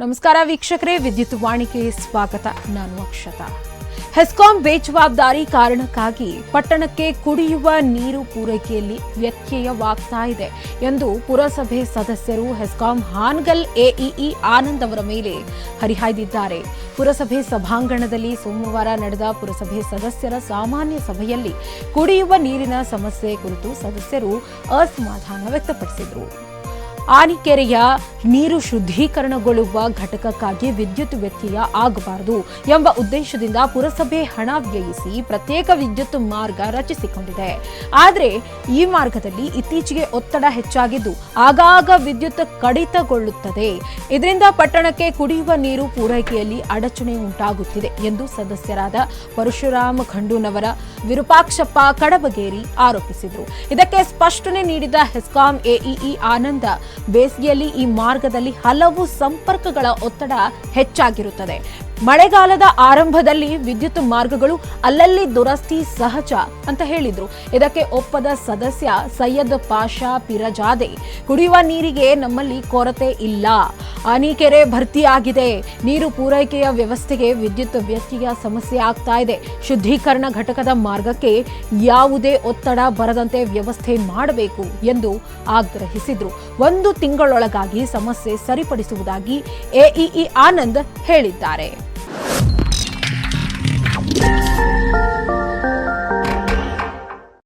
ನಮಸ್ಕಾರ ವೀಕ್ಷಕರೇ, ವಿದ್ಯುತ್ ವಾಣಿಗೆ ಸ್ವಾಗತ. ನಾನು ಅಕ್ಷತಾ. ಹೆಸ್ಕಾಂ ಬೇಜವಾಬ್ದಾರಿ ಕಾರಣಕ್ಕಾಗಿ ಪಟ್ಟಣಕ್ಕೆ ಕುಡಿಯುವ ನೀರು ಪೂರೈಕೆಯಲ್ಲಿ ವ್ಯತ್ಯಯವಾಗ್ತಾ ಇದೆ ಎಂದು ಪುರಸಭೆ ಸದಸ್ಯರು ಹೆಸ್ಕಾಂ ಹಾನಗಲ್ ಎಇಇ ಆನಂದ್ ಅವರ ಮೇಲೆ ಹರಿಹಾಯ್ದಿದ್ದಾರೆ. ಪುರಸಭೆ ಸಭಾಂಗಣದಲ್ಲಿ ಸೋಮವಾರ ನಡೆದ ಪುರಸಭೆ ಸದಸ್ಯರ ಸಾಮಾನ್ಯ ಸಭೆಯಲ್ಲಿ ಕುಡಿಯುವ ನೀರಿನ ಸಮಸ್ಯೆ ಕುರಿತು ಸದಸ್ಯರು ಅಸಮಾಧಾನ ವ್ಯಕ್ತಪಡಿಸಿದರು. ಆನಿಕೆರೆಯ ನೀರು ಶುದ್ಧೀಕರಣಗೊಳ್ಳುವ ಘಟಕಕ್ಕಾಗಿ ವಿದ್ಯುತ್ ವ್ಯತ್ಯಯ ಆಗಬಾರದು ಎಂಬ ಉದ್ದೇಶದಿಂದ ಪುರಸಭೆ ಹಣ ವ್ಯಯಿಸಿ ಪ್ರತ್ಯೇಕ ವಿದ್ಯುತ್ ಮಾರ್ಗ ರಚಿಸಿಕೊಂಡಿದೆ. ಆದರೆ ಈ ಮಾರ್ಗದಲ್ಲಿ ಇತ್ತೀಚೆಗೆ ಒತ್ತಡ ಹೆಚ್ಚಾಗಿದ್ದು ಆಗಾಗ ವಿದ್ಯುತ್ ಕಡಿತಗೊಳ್ಳುತ್ತದೆ. ಇದರಿಂದ ಪಟ್ಟಣಕ್ಕೆ ಕುಡಿಯುವ ನೀರು ಪೂರೈಕೆಯಲ್ಲಿ ಅಡಚಣೆ ಉಂಟಾಗುತ್ತಿದೆ ಎಂದು ಸದಸ್ಯರಾದ ಪರಶುರಾಮ್ ಖಂಡೂನವರ ವಿರೂಪಾಕ್ಷಪ್ಪ ಕಡಬಗೇರಿ ಆರೋಪಿಸಿದರು. ಇದಕ್ಕೆ ಸ್ಪಷ್ಟನೆ ನೀಡಿದ ಹೆಸ್ಕಾಂ ಎಇಇ ಆನಂದ ಬೇಸಿಗೆಯಲ್ಲಿ ಈ ಮಾರ್ಗದಲ್ಲಿ ಹಲವು ಸಂಪರ್ಕಗಳ ಒತ್ತಡ ಹೆಚ್ಚಾಗಿರುತ್ತದೆ. ಮಳೆಗಾಲದ ಆರಂಭದಲ್ಲಿ ವಿದ್ಯುತ್ ಮಾರ್ಗಗಳು ಅಲ್ಲಲ್ಲಿ ದುರಸ್ತಿ ಸಹಜ ಅಂತ ಹೇಳಿದ್ರು. ಇದಕ್ಕೆ ಒಪ್ಪದ ಸದಸ್ಯ ಸೈಯದ್ ಪಾಷಾ ಪಿರಜಾದೆ, ಕುಡಿಯುವ ನೀರಿಗೆ ನಮ್ಮಲ್ಲಿ ಕೊರತೆ ಇಲ್ಲ. ಆನಿಕೆರೆ ಭರ್ತಿಯಾಗಿದೆ ನೀರು ಪೂರೈಕೆಯ ವ್ಯವಸ್ಥೆಗೆ ವಿದ್ಯುತ್ ವ್ಯತ್ಯಯ ಸಮಸ್ಯೆ ಆಗ್ತಾ ಇದೆ. ಶುದ್ಧೀಕರಣ ಘಟಕದ ಮಾರ್ಗಕ್ಕೆ ಯಾವುದೇ ಒತ್ತಡ ಬರದಂತೆ ವ್ಯವಸ್ಥೆ ಮಾಡಬೇಕು ಎಂದು ಆಗ್ರಹಿಸಿದ್ರು. ಒಂದು ತಿಂಗಳೊಳಗಾಗಿ ಸಮಸ್ಯೆ ಸರಿಪಡಿಸುವುದಾಗಿ ಎಇಇ ಆನಂದ್ ಹೇಳಿದ್ದಾರೆ.